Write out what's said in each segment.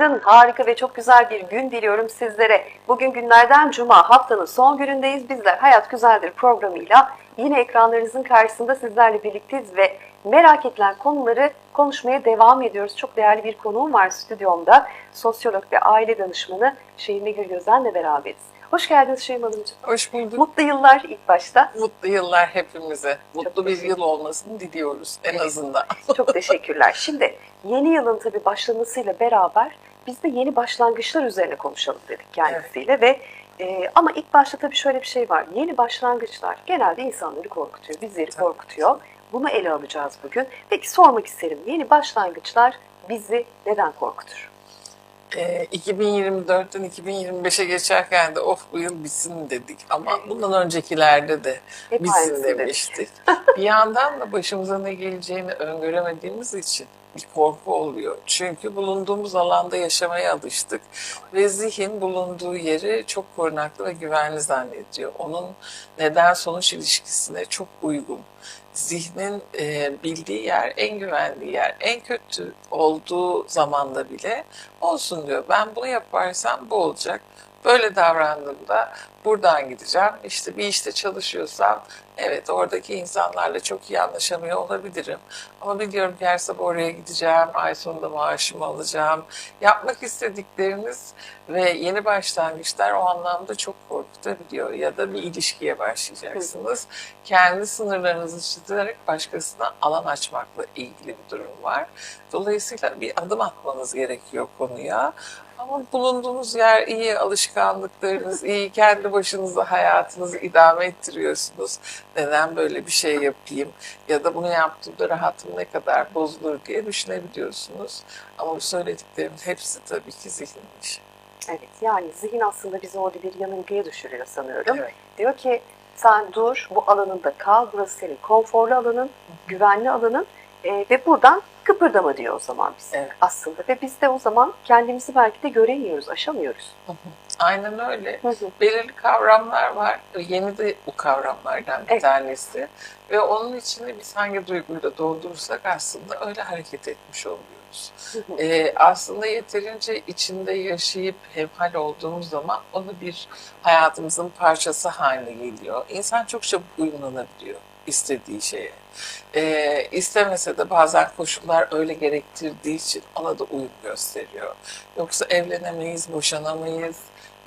Günaydın, harika ve çok güzel bir gün diliyorum sizlere. Bugün günlerden cuma, haftanın son günündeyiz. Bizler Hayat Güzeldir programıyla yine ekranlarınızın karşısında sizlerle birlikteyiz ve merak edilen konuları konuşmaya devam ediyoruz. Çok değerli bir konuğum var stüdyomda. Sosyolog ve aile danışmanı Şeyime Gül Gözen'le beraberiz. Hoş geldiniz Şeyim Hanımcığım. Hoş bulduk. Mutlu yıllar ilk başta. Mutlu yıllar hepimize. Mutlu bir teşekkür yıl olmasını diliyoruz en azından. Çok teşekkürler. Şimdi yeni yılın tabii başlamasıyla beraber biz de yeni başlangıçlar üzerine konuşalım dedik kendisiyle ve e, ama ilk başta tabii şöyle bir şey var. Yeni başlangıçlar genelde insanları korkutuyor, bizleri Tabii. korkutuyor. Bunu ele alacağız bugün. Peki sormak isterim. Yeni başlangıçlar bizi neden korkutur? Ee, 2024'ten 2025'e geçerken de of bu yıl bitsin dedik. Ama bundan öncekilerde de Hep bitsin demiştik. bir yandan da başımıza ne geleceğini öngöremediğimiz için bir korku oluyor. Çünkü bulunduğumuz alanda yaşamaya alıştık ve zihin bulunduğu yeri çok korunaklı ve güvenli zannediyor. Onun neden sonuç ilişkisine çok uygun. Zihnin e, bildiği yer en güvenli yer, en kötü olduğu zamanda bile olsun diyor. Ben bunu yaparsam bu olacak. Böyle davrandığımda buradan gideceğim. İşte bir işte çalışıyorsam evet oradaki insanlarla çok iyi anlaşamıyor olabilirim. Ama biliyorum ki her sabah oraya gideceğim, ay sonunda maaşımı alacağım. Yapmak istedikleriniz ve yeni başlangıçlar o anlamda çok korkutabiliyor. Ya da bir ilişkiye başlayacaksınız. Kendi sınırlarınızı çizerek başkasına alan açmakla ilgili bir durum var. Dolayısıyla bir adım atmanız gerekiyor konuya. Ama bulunduğunuz yer iyi, alışkanlıklarınız iyi, kendi başınıza hayatınızı idame ettiriyorsunuz. Neden böyle bir şey yapayım ya da bunu yaptığımda rahatım ne kadar bozulur diye düşünebiliyorsunuz. Ama bu söylediklerimin hepsi tabii ki zihnin işi. Evet yani zihin aslında bizi orada bir yanılgıya düşürüyor sanıyorum. Evet. Diyor ki sen dur bu alanında kal burası senin konforlu alanın, güvenli alanın e, ve buradan kıpırdama diyor o zaman bize Evet. aslında. Ve biz de o zaman kendimizi belki de göremiyoruz, aşamıyoruz. Aynen öyle. Hı hı. belirli kavramlar var. Yeni de bu kavramlardan bir Evet. tanesi. Ve onun içine biz hangi duyguyla doldurursak aslında öyle hareket etmiş oluyoruz. Ee, aslında yeterince içinde yaşayıp hemhal olduğumuz zaman onu bir hayatımızın parçası haline geliyor. İnsan çok çabuk uyumlanabiliyor istediği şeye. Ee, istemese de bazen koşullar öyle gerektirdiği için ona da uyum gösteriyor. Yoksa evlenemeyiz, boşanamayız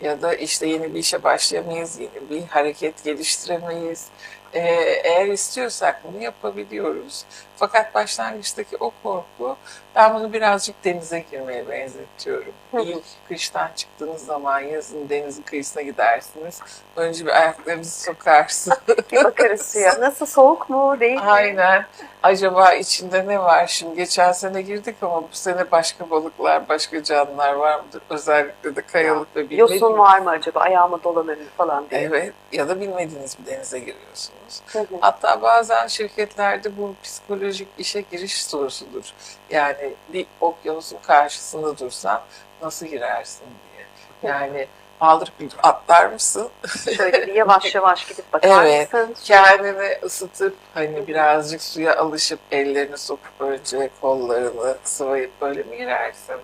ya da işte yeni bir işe başlayamayız, yeni bir hareket geliştiremeyiz. Ee, eğer istiyorsak bunu yapabiliyoruz. Fakat başlangıçtaki o korku, ben bunu birazcık denize girmeye benzetiyorum. İlk kıştan çıktığınız zaman yazın denizin kıyısına gidersiniz. Önce bir ayaklarınızı sokarsınız. Bir bakarız suya. Nasıl soğuk mu değil mi? Aynen. Acaba içinde ne var? Şimdi geçen sene girdik ama bu sene başka balıklar, başka canlılar var mıdır? Özellikle de kayalık ve bilmediğiniz. Yosun var mı acaba ayağıma dolanır mı falan diye. Evet. Ya da bilmediğiniz bir denize giriyorsunuz. Hı hı. Hatta bazen şirketlerde bu psikolojik işe giriş sorusudur. Yani bir okyanusun karşısında dursan nasıl girersin diye. Yani paldır küldür atlar mısın? Şöyle bir yavaş yavaş gidip bakar Evet. mısın? kendini ısıtıp hani birazcık suya alışıp ellerini sokup önce kollarını sıvayıp böyle mi girersin?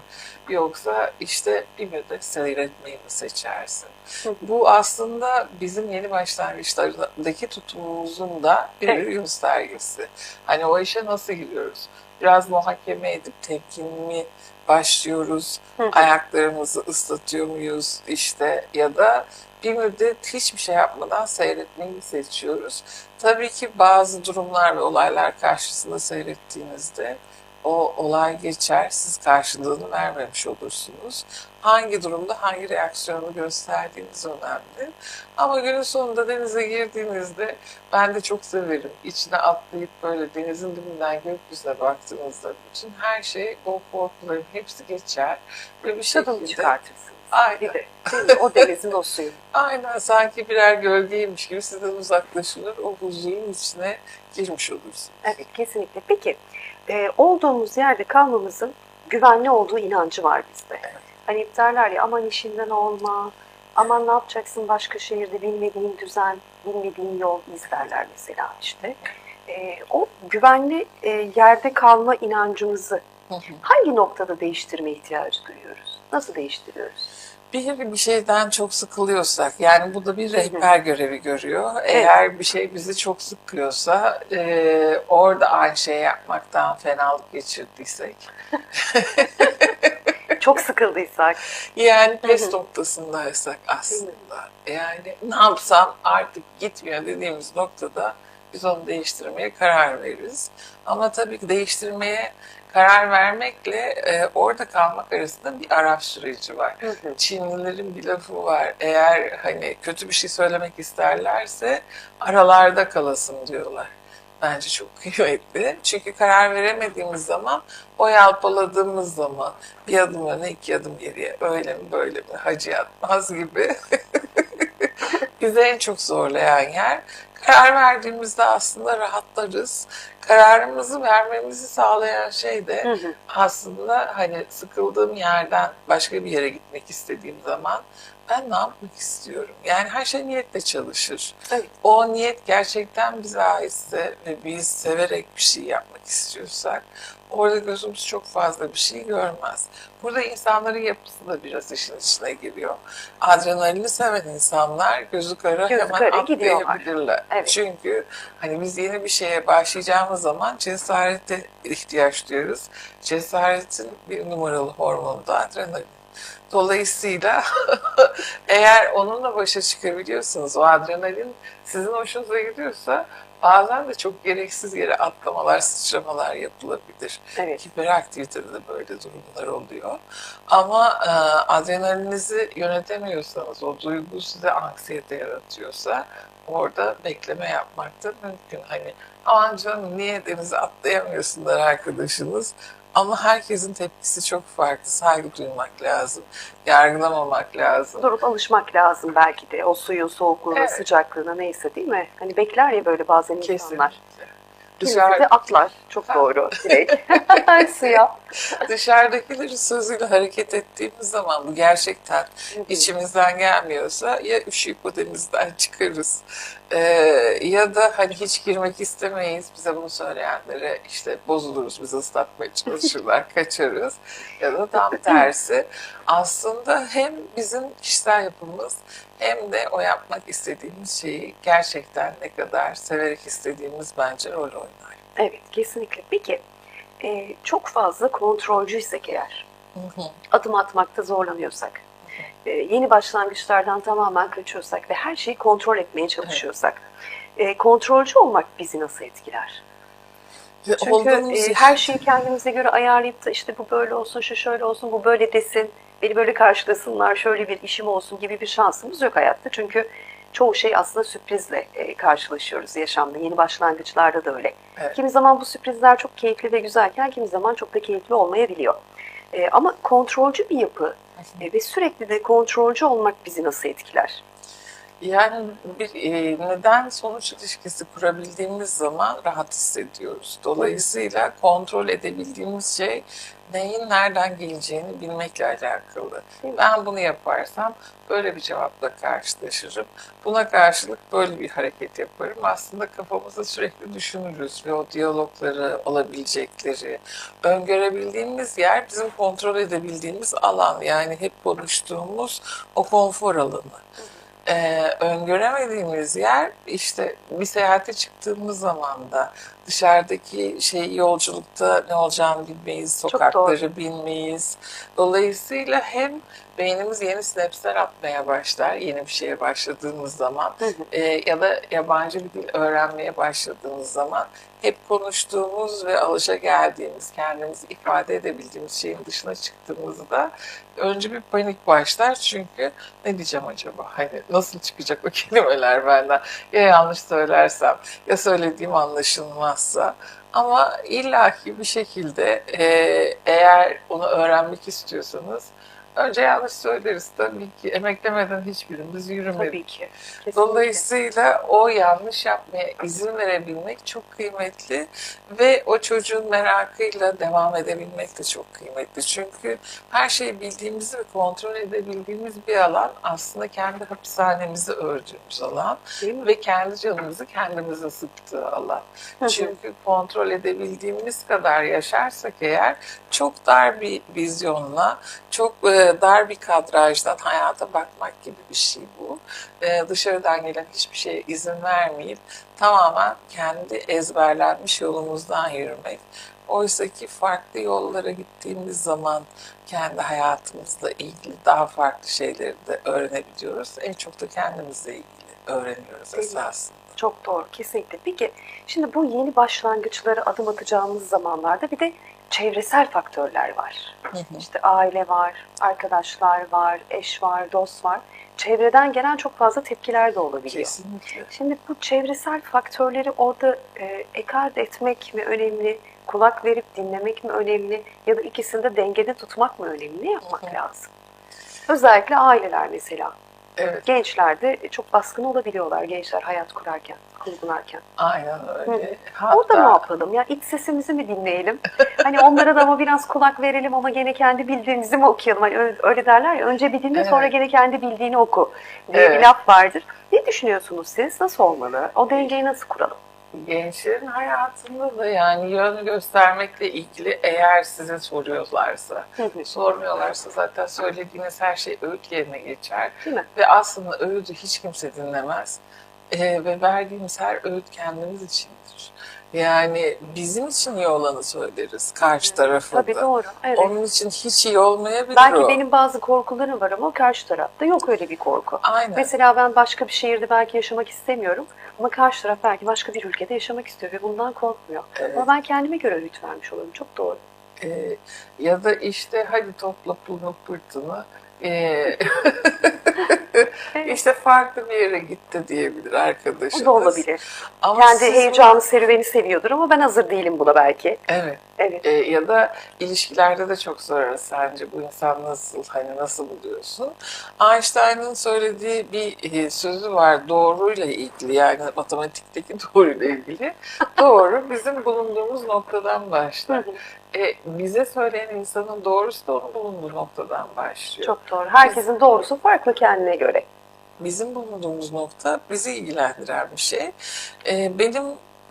Yoksa işte bir müddet seyretmeyi mi seçersin? Bu aslında bizim yeni başlangıçlardaki tutumumuzun da bir Evet. göstergesi. Hani o işe nasıl giriyoruz? Biraz muhakeme edip temkinli başlıyoruz? Hı. Ayaklarımızı ıslatıyor muyuz işte ya da bir müddet hiçbir şey yapmadan seyretmeyi seçiyoruz. Tabii ki bazı durumlar ve olaylar karşısında seyrettiğinizde o olay geçer, siz karşılığını vermemiş olursunuz. Hangi durumda hangi reaksiyonu gösterdiğiniz önemli. Ama günün sonunda denize girdiğinizde ben de çok severim. İçine atlayıp böyle denizin dibinden gökyüzüne baktığınızda bütün her şey, o korkuların hepsi geçer. Ve bir şekilde çıkartırsınız. Aynen. Mi? o denizin o suyu. Aynen sanki birer gölgeymiş gibi sizden uzaklaşılır. O huzurun içine girmiş olursun. Evet kesinlikle. Peki e, olduğumuz yerde kalmamızın güvenli olduğu inancı var bizde. Evet. Hani hep derler ya aman işinden olma, aman ne yapacaksın başka şehirde bilmediğin düzen, bilmediğin yol izlerler mesela işte. E, o güvenli e, yerde kalma inancımızı hangi noktada değiştirme ihtiyacı duyuyoruz? Nasıl değiştiriyoruz? Bir bir şeyden çok sıkılıyorsak, yani bu da bir rehber görevi görüyor. Eğer bir şey bizi çok sıkıyorsa, e, orada aynı şeyi yapmaktan fenalık geçirdiysek, Çok sıkıldıysak. yani pes noktasındaysak aslında, yani ne yapsam artık gitmiyor dediğimiz noktada biz onu değiştirmeye karar veririz. Ama tabii ki değiştirmeye karar vermekle e, orada kalmak arasında bir araf süreci var. Hı hı. Çinlilerin bir lafı var. Eğer hani kötü bir şey söylemek isterlerse aralarda kalasın diyorlar. Bence çok kıymetli. Çünkü karar veremediğimiz zaman, o yalpaladığımız zaman bir adım öne iki adım geriye öyle mi böyle mi hacı yatmaz gibi bizi en çok zorlayan yer. Karar verdiğimizde aslında rahatlarız. Kararımızı vermemizi sağlayan şey de Hı hı. aslında hani sıkıldığım yerden başka bir yere gitmek istediğim zaman ben ne yapmak istiyorum? Yani her şey niyetle çalışır. Evet. O niyet gerçekten bize aitse ve biz severek bir şey yapmak istiyorsak orada gözümüz çok fazla bir şey görmez. Burada insanların yapısı da biraz işin içine giriyor. Adrenalini seven insanlar gözü kara Gözü hemen kara atlayabilirler. Evet. Çünkü hani biz yeni bir şeye başlayacağımız zaman cesarete ihtiyaç duyuyoruz. Cesaretin bir numaralı hormonu da adrenalin. Dolayısıyla eğer onunla başa çıkabiliyorsanız, o adrenalin sizin hoşunuza gidiyorsa bazen de çok gereksiz yere atlamalar, sıçramalar yapılabilir. Evet. Hiperaktivitede de böyle durumlar oluyor. Ama e, adrenalinizi yönetemiyorsanız, o duygu size anksiyete yaratıyorsa orada bekleme yapmak da mümkün. Hani aman canım niye denize atlayamıyorsunlar arkadaşınız? Ama herkesin tepkisi çok farklı. Saygı duymak lazım. Yargılamamak lazım. Durup alışmak lazım belki de. O suyun soğukluğuna, Evet. sıcaklığına neyse değil mi? Hani bekler ya böyle bazen insanlar. Kesinlikle. Dışarı, atlar. Çok Ha. doğru. Direkt suya. dışarıdakilerin sözüyle hareket ettiğimiz zaman bu gerçekten içimizden gelmiyorsa ya üşüyüp o denizden çıkarız Ee, ya da hani hiç girmek istemeyiz bize bunu söyleyenlere işte bozuluruz bizi ıslatmaya çalışırlar kaçarız ya da tam tersi aslında hem bizim kişisel yapımız hem de o yapmak istediğimiz şeyi gerçekten ne kadar severek istediğimiz bence rol oynar. Evet kesinlikle. Peki e, çok fazla kontrolcüysek eğer, Hı hı. adım atmakta zorlanıyorsak, e, yeni başlangıçlardan tamamen kaçıyorsak ve her şeyi kontrol etmeye çalışıyorsak, e, kontrolcü olmak bizi nasıl etkiler? Ve Çünkü e, her şeyi kendimize göre ayarlayıp da işte bu böyle olsun, şu şöyle olsun, bu böyle desin, beni böyle karşılasınlar, şöyle bir işim olsun gibi bir şansımız yok hayatta. Çünkü çoğu şey aslında sürprizle e, karşılaşıyoruz yaşamda. Yeni başlangıçlarda da öyle. Evet. Kimi zaman bu sürprizler çok keyifli ve güzelken kimi zaman çok da keyifli olmayabiliyor. E, ama kontrolcü bir yapı e, ve sürekli de kontrolcü olmak bizi nasıl etkiler? Yani bir e, neden sonuç ilişkisi kurabildiğimiz zaman rahat hissediyoruz. Dolayısıyla kontrol edebildiğimiz şey neyin nereden geleceğini bilmekle alakalı. Ben bunu yaparsam böyle bir cevapla karşılaşırım. Buna karşılık böyle bir hareket yaparım. Aslında kafamızda sürekli düşünürüz ve o diyalogları, olabilecekleri, öngörebildiğimiz yer bizim kontrol edebildiğimiz alan. Yani hep konuştuğumuz o konfor alanı e, öngöremediğimiz yer işte bir seyahate çıktığımız zaman da dışarıdaki şey yolculukta ne olacağını bilmeyiz, sokakları bilmeyiz. Dolayısıyla hem beynimiz yeni sinapsler atmaya başlar yeni bir şeye başladığımız zaman e, ya da yabancı bir dil öğrenmeye başladığımız zaman hep konuştuğumuz ve alışa geldiğimiz, kendimizi ifade edebildiğimiz şeyin dışına çıktığımızda önce bir panik başlar çünkü ne diyeceğim acaba? Hani nasıl çıkacak o kelimeler benden? Ya yanlış söylersem, ya söylediğim anlaşılmazsa. Ama illaki bir şekilde eğer onu öğrenmek istiyorsanız önce yanlış söyleriz tabii ki. Emeklemeden hiçbirimiz yürümedik. Tabii ki. Kesinlikle. Dolayısıyla o yanlış yapmaya izin verebilmek çok kıymetli ve o çocuğun merakıyla devam edebilmek de çok kıymetli. Çünkü her şeyi bildiğimizi ve kontrol edebildiğimiz bir alan aslında kendi hapishanemizi ördüğümüz alan ve kendi canımızı kendimize sıktığı alan. Çünkü kontrol edebildiğimiz kadar yaşarsak eğer çok dar bir vizyonla, çok e, dar bir kadrajdan hayata bakmak gibi bir şey bu. E, dışarıdan gelen hiçbir şeye izin vermeyip tamamen kendi ezberlenmiş yolumuzdan yürümek. Oysa ki farklı yollara gittiğimiz zaman kendi hayatımızla ilgili daha farklı şeyleri de öğrenebiliyoruz. En çok da kendimizle ilgili öğreniyoruz Değil esasında. Çok doğru, kesinlikle. Peki, şimdi bu yeni başlangıçlara adım atacağımız zamanlarda bir de çevresel faktörler var. İşte aile var, arkadaşlar var, eş var, dost var. Çevreden gelen çok fazla tepkiler de olabiliyor. Kesinlikle. Şimdi bu çevresel faktörleri orada e, ekart etmek mi önemli, kulak verip dinlemek mi önemli ya da ikisini de dengede tutmak mı önemli? Ne yapmak Hı hı. lazım? Özellikle aileler mesela. Evet, Gençler de çok baskın olabiliyorlar gençler hayat kurarken, kurgularken. aynen Hı öyle. Orada ne Hatta yapalım? Ya iç sesimizi mi dinleyelim? hani onlara da ama biraz kulak verelim ama gene kendi bildiğimizi mi okuyalım? Hani öyle, öyle derler ya önce bir dinle sonra Evet. gene kendi bildiğini oku diye bir Evet. laf vardır. Ne düşünüyorsunuz siz? Nasıl olmalı? O dengeyi nasıl kuralım? Gençlerin hayatında da yani yön göstermekle ilgili eğer size soruyorlarsa, sormuyorlarsa zaten söylediğiniz her şey öğüt yerine geçer. Ve aslında öğüdü hiç kimse dinlemez. Ee, ve verdiğimiz her öğüt kendimiz içindir. Yani bizim için iyi olanı söyleriz karşı tarafı Tabii da. doğru. Evet. Onun için hiç iyi olmayabilir Belki o. benim bazı korkularım var ama karşı tarafta yok öyle bir korku. Aynen. Mesela ben başka bir şehirde belki yaşamak istemiyorum ama karşı taraf belki başka bir ülkede yaşamak istiyor ve bundan korkmuyor. Evet. Ama ben kendime göre öğüt vermiş olurum. Çok doğru. Ee, ya da işte hadi topla pulunu pırtını ee, işte farklı bir yere gitti diyebilir arkadaşınız. O da olabilir. Ama Kendi siz- heyecanı, serüveni seviyordur ama ben hazır değilim buna belki. Evet. Evet. Ee, ya da ilişkilerde de çok sorarız sence bu insan nasıl, hani nasıl buluyorsun? Einstein'ın söylediği bir e, sözü var doğruyla ilgili yani matematikteki doğruyla ilgili. Doğru bizim bulunduğumuz noktadan başlar. E, bize söyleyen insanın doğrusu da onun bulunduğu noktadan başlıyor. Çok doğru. Herkesin doğrusu farklı kendine göre. Bizim bulunduğumuz nokta bizi ilgilendiren bir şey. Ee, benim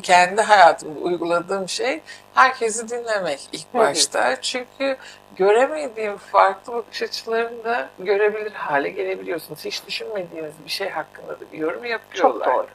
kendi hayatımda uyguladığım şey herkesi dinlemek ilk başta. Çünkü göremediğim farklı bakış açılarını da görebilir hale gelebiliyorsunuz. Hiç düşünmediğiniz bir şey hakkında da bir yorum yapıyorlar. Çok doğru.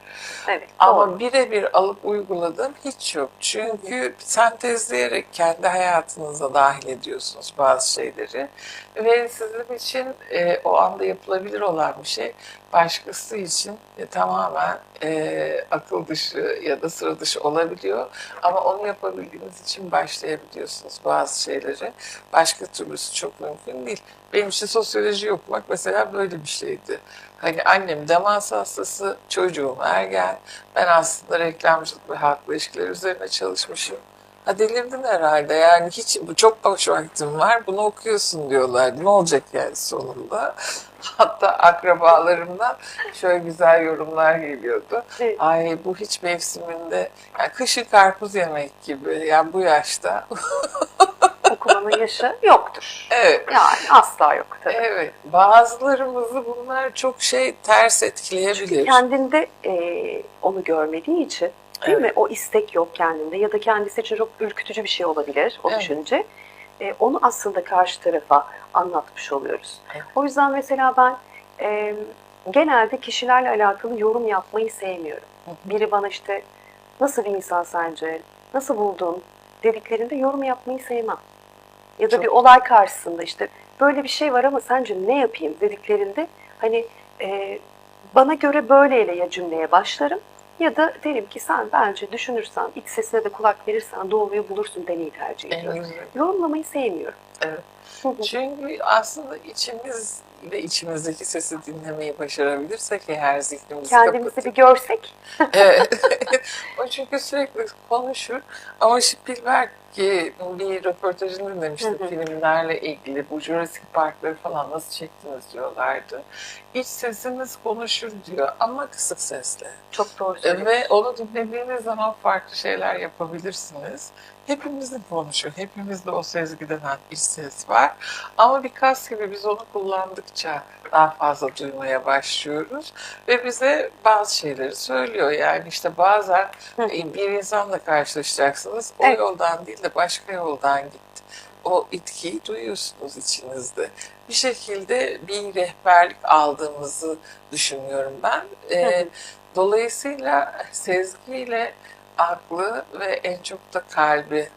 Evet. Ama birebir alıp uyguladığım hiç yok. Çünkü sentezleyerek kendi hayatınıza dahil ediyorsunuz bazı şeyleri. Ve sizin için e, o anda yapılabilir olan bir şey başkası için e, tamamen e, akıl dışı ya da sıra dışı olabiliyor. Ama onu yapabildiğiniz için başlayabiliyorsunuz bazı şeyleri. Başka türlüsü çok mümkün değil. Benim için sosyoloji okumak mesela böyle bir şeydi. Hani annem demans hastası, çocuğum ergen. Ben aslında reklamcılık ve halkla ilişkiler üzerine çalışmışım. Ha delirdin herhalde yani hiç çok boş vaktim var bunu okuyorsun diyorlar. Ne olacak yani sonunda? Hatta akrabalarımdan şöyle güzel yorumlar geliyordu. Evet. Ay bu hiç mevsiminde yani kışın karpuz yemek gibi yani bu yaşta. Okumanın yaşı yoktur. evet. Yani asla yok tabii. Evet, bazılarımızı bunlar çok şey ters etkileyebilir. Kendinde e, onu görmediği için değil Evet. mi? O istek yok kendinde ya da kendisi için çok ürkütücü bir şey olabilir o Evet. düşünce. E, onu aslında karşı tarafa anlatmış oluyoruz. Evet. O yüzden mesela ben e, genelde kişilerle alakalı yorum yapmayı sevmiyorum. Biri bana işte nasıl bir insan sence, nasıl buldun dediklerinde yorum yapmayı sevmem. Ya da Çok- bir olay karşısında işte böyle bir şey var ama sence ne yapayım dediklerinde hani e, bana göre böyleyle ya cümleye başlarım ya da derim ki sen bence düşünürsen, iç sesine de kulak verirsen doğruyu bulursun demeyi tercih ediyorum. Yorumlamayı sevmiyorum. Evet. Çünkü aslında içimiz ve içimizdeki sesi dinlemeyi başarabilirsek eğer zihnimizi Kendimizi kapatıp bir görsek Evet. o çünkü sürekli konuşur. Ama Spielberg ki bir röportajını dinlemiştim Hı hı. filmlerle ilgili. Bu Jurassic Park'ları falan nasıl çektiniz diyorlardı. İç sesiniz konuşur diyor ama kısık sesle. çok doğru söylüyorsun. Ve onu dinlediğiniz zaman farklı şeyler yapabilirsiniz. Hepimizin konuşuyor. Hepimizde o sezgi denen iç ses var. Ama bir kas gibi biz onu kullandıkça daha fazla duymaya başlıyoruz. Ve bize bazı şeyleri söylüyor. Yani işte bazen e, bir insanla karşılaşacaksınız. O Evet. yoldan değil de başka yoldan gitti. o itkiyi duyuyorsunuz içinizde. Bir şekilde bir rehberlik aldığımızı düşünüyorum ben. Ee, dolayısıyla sezgiyle aklı ve en çok da kalbi.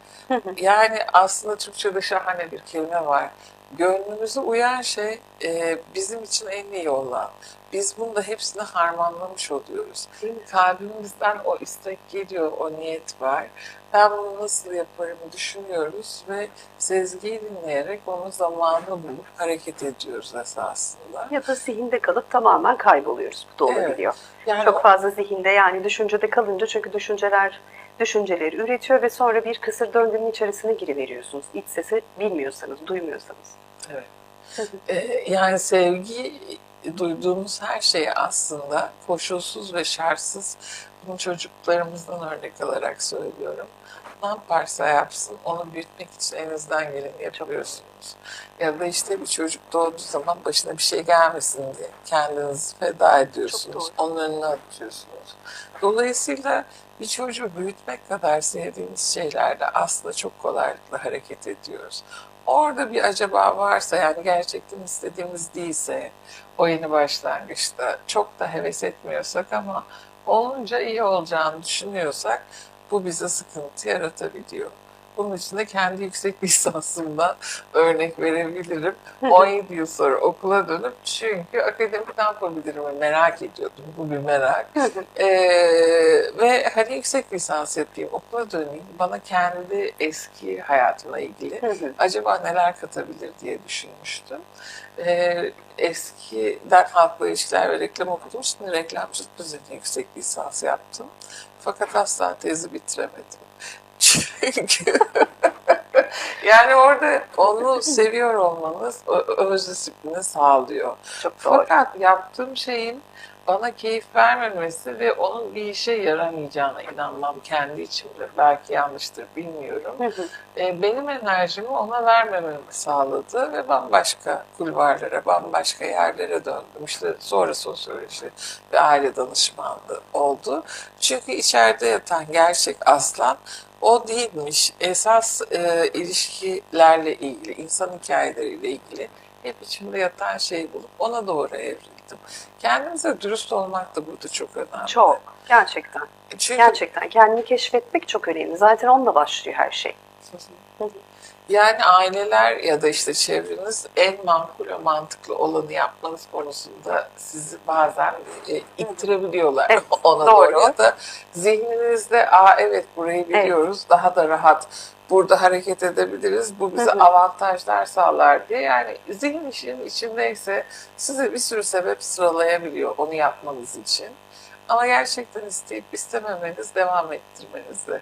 Yani aslında Türkçe'de şahane bir kelime var. Gönlümüze uyan şey e, bizim için en iyi olan. Biz bunu da hepsini harmanlamış oluyoruz. Kalbimizden o istek geliyor, o niyet var. Ben bunu nasıl yaparım düşünüyoruz ve sezgiyi dinleyerek onun zamanını bulup hareket ediyoruz esasında. Ya da zihinde kalıp tamamen kayboluyoruz. Bu da Evet. olabiliyor. Yani Çok fazla zihinde yani düşüncede kalınca çünkü düşünceler düşünceleri üretiyor ve sonra bir kısır döngünün içerisine giriveriyorsunuz. İç sesi bilmiyorsanız, duymuyorsanız. Evet. Ee, yani sevgi duyduğumuz her şeyi aslında koşulsuz ve şartsız bunu çocuklarımızdan örnek alarak söylüyorum. Ne yaparsa yapsın onu büyütmek için elinizden geleni yapıyorsunuz. Ya da işte bir çocuk doğduğu zaman başına bir şey gelmesin diye kendinizi feda ediyorsunuz. Onun önüne atıyorsunuz. Dolayısıyla bir çocuğu büyütmek kadar sevdiğimiz şeylerde aslında çok kolaylıkla hareket ediyoruz. Orada bir acaba varsa yani gerçekten istediğimiz değilse o yeni başlangıçta çok da heves etmiyorsak ama olunca iyi olacağını düşünüyorsak bu bize sıkıntı yaratabiliyor. Bunun için de kendi yüksek lisansımdan örnek verebilirim. 17 yıl sonra okula dönüp çünkü akademik ne yapabilirim merak ediyordum. Bu bir merak. Ee, ve hani yüksek lisans yapayım, okula döneyim, bana kendi eski hayatımla ilgili acaba neler katabilir diye düşünmüştüm. Ee, eskiden halkla ilişkiler ve reklam okudum, şimdi reklamcılık üzerine yüksek lisans yaptım. Fakat asla tezi bitiremedim. Çünkü yani orada onu seviyor olmanız öz disiplini sağlıyor. Çok doğru. Fakat yaptığım şeyin bana keyif vermemesi ve onun bir işe yaramayacağına inanmam kendi içimde. Belki yanlıştır bilmiyorum. E, benim enerjimi ona vermememi sağladı ve bambaşka kulvarlara, bambaşka yerlere döndüm. İşte sonra sosyoloji ve aile danışmanlığı oldu. Çünkü içeride yatan gerçek aslan o değilmiş. Esas e, ilişkilerle ilgili, insan hikayeleriyle ilgili hep içimde yatan şeyi bulup ona doğru evrildim. Kendimize dürüst olmak da burada çok önemli. Çok. Gerçekten. Çünkü Gerçekten. Kendini keşfetmek çok önemli. Zaten onunla başlıyor her şey. Yani aileler ya da işte çevreniz en makul ve mantıklı olanı yapmanız konusunda sizi bazen e, ittirebiliyorlar Evet, ona doğru. doğru. Ya da zihninizde aa evet burayı biliyoruz daha da rahat burada hareket edebiliriz bu bize Hı hı. avantajlar sağlar diye yani zihin işin içindeyse size bir sürü sebep sıralayabiliyor onu yapmanız için. Ama gerçekten isteyip istememeniz devam ettirmenize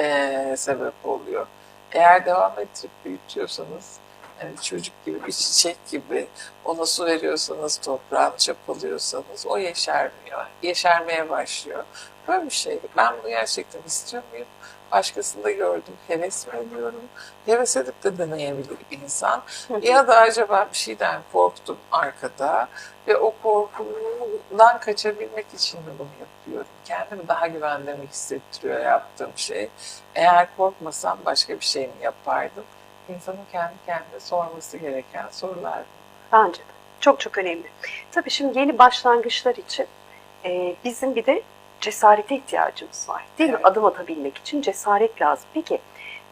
eee sebep oluyor. Eğer devam ettirip büyütüyorsanız, yani çocuk gibi, bir çiçek gibi ona su veriyorsanız, toprağını çapalıyorsanız o yeşermiyor. Yeşermeye başlıyor. Böyle bir şey. Ben bunu gerçekten istiyor muyum? Başkasında gördüm, heves mi ediyorum? Heves edip de deneyebilir bir insan. ya da acaba bir şeyden korktum arkada ve o korkumdan kaçabilmek için mi bunu yapıyorum? Kendimi daha güvende mi hissettiriyor yaptığım şey? Eğer korkmasam başka bir şey mi yapardım? İnsanın kendi kendine sorması gereken sorular. Bence de. Çok çok önemli. Tabii şimdi yeni başlangıçlar için e, bizim bir de cesarete ihtiyacımız var. Değil mi? Evet. Adım atabilmek için cesaret lazım. Peki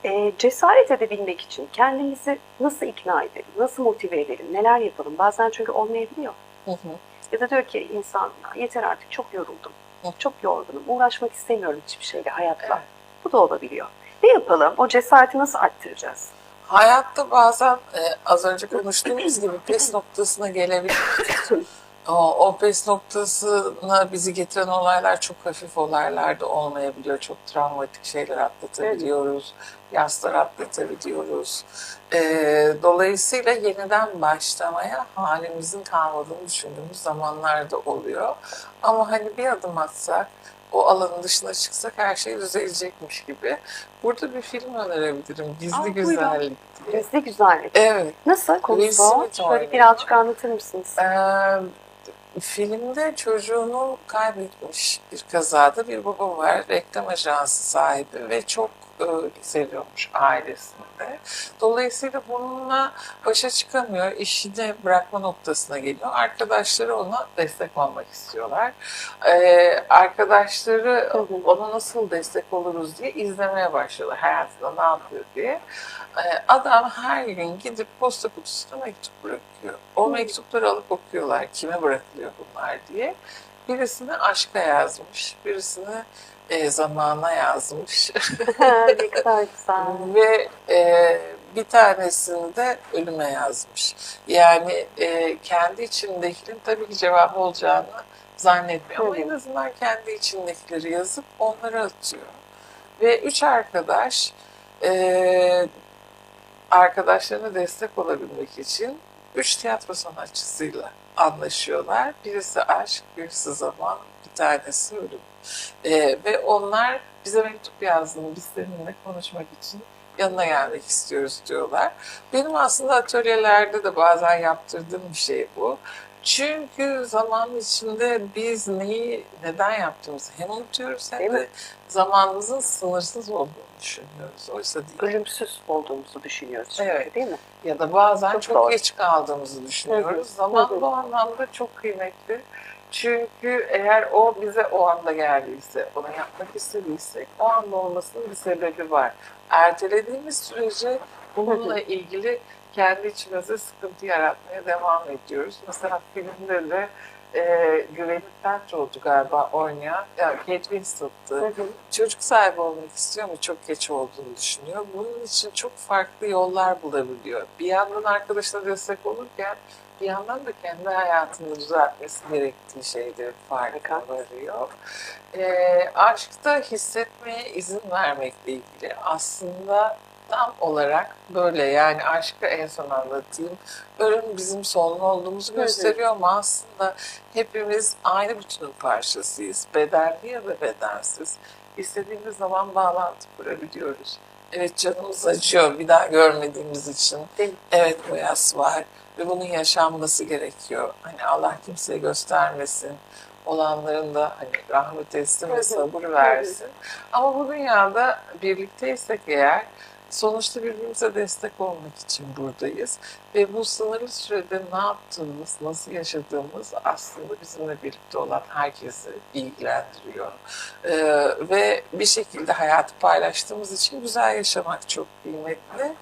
e, cesaret edebilmek için kendimizi nasıl ikna edelim? Nasıl motive edelim? Neler yapalım? Bazen çünkü olmayabiliyor. Ya da diyor ki insan "Ya yeter artık çok yoruldum. Hı. Çok yorgunum. Uğraşmak istemiyorum hiçbir şeyle hayatla. Evet. Bu da olabiliyor. Ne yapalım? O cesareti nasıl arttıracağız? Hayatta bazen e, az önce konuştuğumuz gibi pes noktasına gelebilir. O, o pes noktasına bizi getiren olaylar çok hafif olaylar da olmayabiliyor. Çok travmatik şeyler atlatabiliyoruz. Yaslar atlatabiliyoruz. E, dolayısıyla yeniden başlamaya halimizin kalmadığını düşündüğümüz zamanlar da oluyor. Ama hani bir adım atsak, o alanın dışına çıksak her şey düzelecekmiş gibi. Burada bir film önerebilirim. Gizli Aa, buyurun. Güzellik diye. Bizde güzellik. Evet. Nasıl konusu? Oynuyor. birazcık anlatır mısınız? Ee, filmde çocuğunu kaybetmiş bir kazada bir baba var. Reklam ajansı sahibi ve çok öyle seviyormuş ailesinde. Dolayısıyla bununla başa çıkamıyor, işini bırakma noktasına geliyor. Arkadaşları ona destek olmak istiyorlar. Ee, arkadaşları ona nasıl destek oluruz diye izlemeye başlıyorlar. Hayatında ne yapıyor diye. Ee, adam her gün gidip posta kutusuna mektup bırakıyor. O mektupları alıp okuyorlar. Kime bırakılıyor bunlar diye. Birisini aşka yazmış, birisini e, zamana yazmış ne kadar güzel. ve e, bir tanesini de ölüme yazmış. Yani e, kendi içindekinin tabii ki cevabı olacağını zannetmiyor ama en azından kendi içindekileri yazıp onları atıyor. Ve üç arkadaş e, arkadaşlarına destek olabilmek için üç tiyatro sanatçısıyla anlaşıyorlar. Birisi aşk, birisi zaman, bir tanesi ölüm. E, ve onlar bize mektup yazdığını, biz seninle konuşmak için yanına gelmek istiyoruz diyorlar. Benim aslında atölyelerde de bazen yaptırdığım bir şey bu. Çünkü zaman içinde biz neyi neden yaptığımızı hem unutuyoruz Değil hem mi? de zamanımızın sınırsız olduğunu düşünüyoruz. Oysa değil. Ölümsüz olduğumuzu düşünüyoruz. çünkü, Evet. Değil mi? Ya da bazen Çok çok, doğru. geç kaldığımızı düşünüyoruz. Hı hı. Zaman Hı hı. bu anlamda çok kıymetli. Çünkü eğer o bize o anda geldiyse, ona yapmak istediysek o anda olmasının bir sebebi var. Ertelediğimiz sürece bununla ilgili kendi içimize sıkıntı yaratmaya devam ediyoruz. Mesela filmde de e, Gwyneth Paltrow'du galiba oynayan, ya Kate Winslet'tı çocuk sahibi olmak istiyor ama çok geç olduğunu düşünüyor. Bunun için çok farklı yollar bulabiliyor. Bir yandan arkadaşına destek olurken bir yandan da kendi hayatını düzeltmesi gerektiği şeyleri farkına varıyor. Ee, aşkta hissetmeye izin vermekle ilgili aslında tam olarak böyle yani aşkı en son anlatayım. Ölüm bizim son olduğumuzu gösteriyor ama aslında hepimiz aynı bütünün parçasıyız. Bedenli ya da bedensiz. İstediğimiz zaman bağlantı kurabiliyoruz. Evet canımız acıyor bir daha görmediğimiz için. Evet bu yas var ve bunun yaşanması gerekiyor. Hani Allah kimseye göstermesin. Olanların da hani rahmet etsin ve sabır versin. Ama bu dünyada birlikteysek eğer sonuçta birbirimize destek olmak için buradayız. Ve bu sınırlı sürede ne yaptığımız, nasıl yaşadığımız aslında bizimle birlikte olan herkesi ilgilendiriyor. Ee, ve bir şekilde hayatı paylaştığımız için güzel yaşamak çok kıymetli.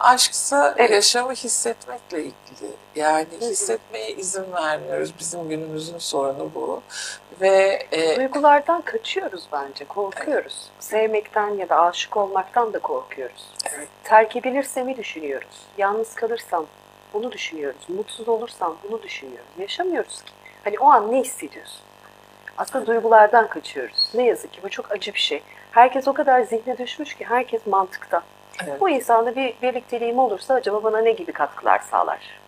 Aşksa Evet. yaşamı hissetmekle ilgili. Yani Hı hı. hissetmeye izin vermiyoruz. Bizim günümüzün sorunu bu. Ve e, Duygulardan kaçıyoruz bence, korkuyoruz. Sevmekten ya da aşık olmaktan da korkuyoruz. Evet. Terk edilirsemi düşünüyoruz. Yalnız kalırsam bunu düşünüyoruz. Mutsuz olursam bunu düşünüyoruz. Yaşamıyoruz ki. Hani o an ne hissediyorsun? Aslında duygulardan kaçıyoruz. Ne yazık ki bu çok acı bir şey. Herkes o kadar zihne düşmüş ki herkes mantıkta. Evet. Bu insanla bir birlikteliğim olursa acaba bana ne gibi katkılar sağlar?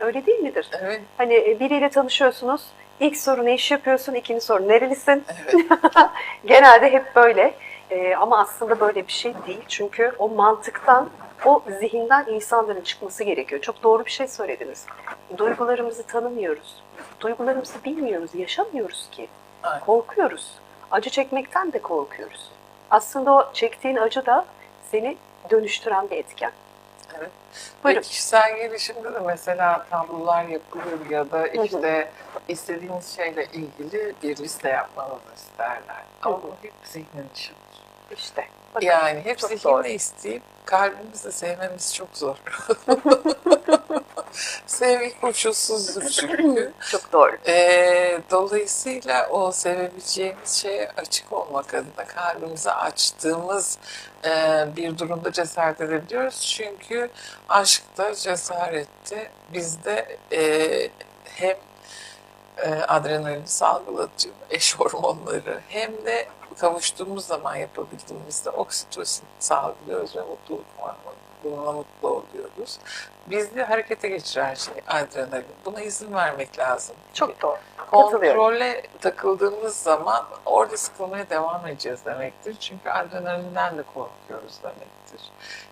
Öyle değil midir? evet, Hani e, biriyle tanışıyorsunuz. İlk soru ne iş yapıyorsun? İkinci soru nerelisin? evet. Genelde hep böyle. Ee, ama aslında böyle bir şey değil. Çünkü o mantıktan, o zihinden insanların çıkması gerekiyor. Çok doğru bir şey söylediniz. Duygularımızı tanımıyoruz. Duygularımızı bilmiyoruz, yaşamıyoruz ki. Aynen. Korkuyoruz. Acı çekmekten de korkuyoruz. Aslında o çektiğin acı da seni dönüştüren bir etken. Evet. Buyurun. Ve kişisel gelişimde de mesela tablolar yapılır ya da işte istediğiniz şeyle ilgili bir liste yapmanızı isterler. Ama Hı hı. bu hep zihnin işidir. İşte. bakın. Yani hep zihinle isteyip kalbimizle sevmemiz çok zor. Sevgi koşulsuzdur çünkü. Çok doğru. Ee, dolayısıyla o sevebileceğimiz şeye açık olmak adına kalbimizi açtığımız e, bir durumda cesaret edebiliyoruz. Çünkü aşkta, cesarette bizde e, hem adrenalin salgılatıcı eş hormonları hem de kavuştuğumuz zaman yapabildiğimizde oksitosin salgılıyoruz ve mutluluk hormonu. Bununla mutlu oluyoruz. Bizi harekete geçiren şey adrenalin. Buna izin vermek lazım. Çok doğru. Kontrole takıldığımız zaman orada sıkılmaya devam edeceğiz demektir. Çünkü adrenalinden de korkuyoruz demektir.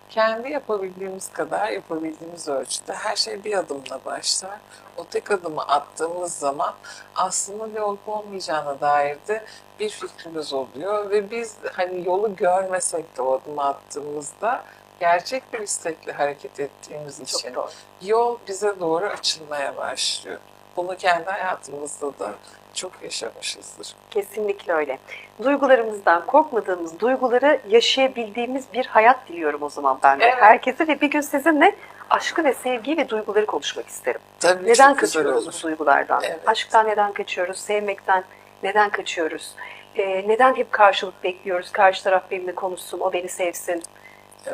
Kendi yapabildiğimiz kadar, yapabildiğimiz ölçüde her şey bir adımla başlar. O tek adımı attığımız zaman aslında ne olup olmayacağına dair de bir fikrimiz oluyor ve biz hani yolu görmesek de o adımı attığımızda gerçek bir istekle hareket ettiğimiz için doğru. yol bize doğru açılmaya başlıyor. Bunu kendi hayatımızda da çok yaşamışızdır. Kesinlikle öyle. Duygularımızdan korkmadığımız duyguları yaşayabildiğimiz bir hayat diliyorum o zaman ben de Evet. herkese ve bir gün sizinle aşkı ve sevgiyi ve duyguları konuşmak isterim. Tabii Neden kaçıyoruz bu duygulardan? Evet. Aşktan neden kaçıyoruz? Sevmekten neden kaçıyoruz? Ee, neden hep karşılık bekliyoruz? Karşı taraf benimle konuşsun, o beni sevsin.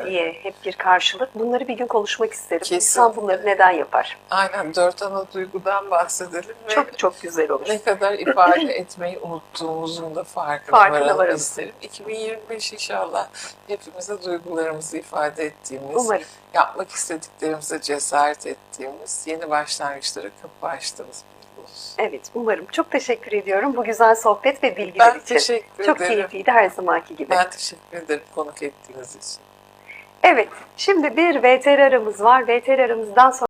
Diye hep bir karşılık. Bunları bir gün konuşmak isterim. Kesinlikle. İnsan bunları neden yapar? Aynen dört ana duygudan bahsedelim ve Çok çok güzel olur. ne kadar ifade etmeyi unuttuğumuzun da farkına, Farkına varalım varalım. isterim. 2025 inşallah hepimize duygularımızı ifade ettiğimiz, Umarım. yapmak istediklerimize cesaret ettiğimiz, yeni başlangıçlara kapı açtığımız bir yıl olsun. Evet, umarım. Çok teşekkür ediyorum bu güzel sohbet ve bilgiler Ben için. teşekkür Çok ederim. keyifliydi her zamanki gibi. Ben teşekkür ederim konuk ettiğiniz için. Evet, şimdi bir VTR aramız var. VTR aramızdan sonra